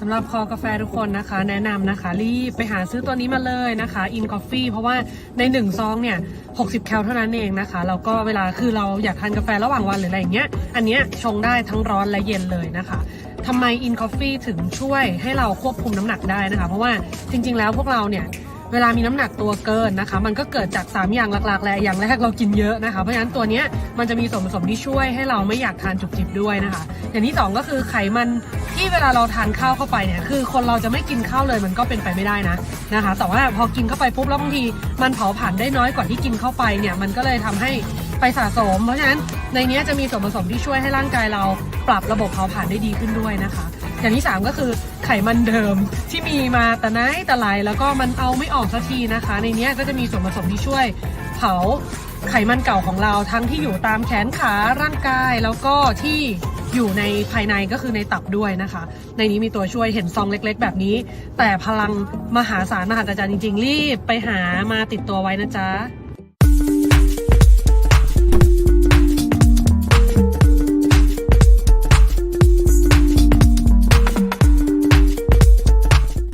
สำหรับคอกาแฟทุกคนนะคะ แนะนำนะคะรีบไปหาซื้อตัวนี้มาเลยนะคะ In Coffee เพราะว่าในหนึ่งซองเนี่ย 60 แคลเท่านั้นเองนะคะแล้วก็เวลาคือเราอยากทานกาแฟระหว่างวันหรืออะไรอย่างเงี้ยอันเนี้ยชงได้ทั้งร้อนและเย็นเลยนะคะทำไม In Coffee ถึงช่วยให้เราควบคุมน้ำหนักได้นะคะ เพราะว่าจริง ๆ แล้วพวกเราเนี่ย เวลามีน้ำหนักตัวเกินนะคะ มันก็เกิดจาก 3 อย่างหลักๆแหละอย่างแรกเรากินเยอะนะคะ เพราะฉะนั้นตัวเนี้ยมันจะมีส่วนผสมที่ช่วยให้เราไม่อยากทานจุบจิบด้วยนะคะ อย่างที่สองก็คือไขมันที่เวลาเราทานข้าวเข้าไปเนี่ยคือคนเราจะไม่กินข้าวเลยมันก็เป็นไปไม่ได้นะนะคะ แต่ว่าพอกินเข้าไปปุ๊บแล้วบางทีมันเผาผลาญได้น้อยกว่าที่กินเข้าไปเนี่ยมันก็เลยทำให้ไปสะสม เพราะฉะนั้นในนี้จะมีส่วนผสมที่ช่วยให้ร่างกายเราปรับระบบเผาผลาญได้ดีขึ้นด้วยนะคะ อย่างที่ 3 ก็คือไขมันเดิมที่มีมาแต่ไหนแต่ไรแล้วก็มันเอาไม่ออกสักทีนะคะ ในนี้ก็จะมีส่วนผสมที่ช่วยเผาไขมันเก่าของเราทั้งที่อยู่ตามแขนขาร่างกายแล้วก็ที่อยู่ในภายในก็คือในตับด้วยนะคะ ในนี้มีตัวช่วยเห็นซองเล็ก ๆ แบบนี้ แต่พลังมหาศาลมหาศาลจริง ๆ รีบไปหามาติดตัวไว้นะจ๊ะ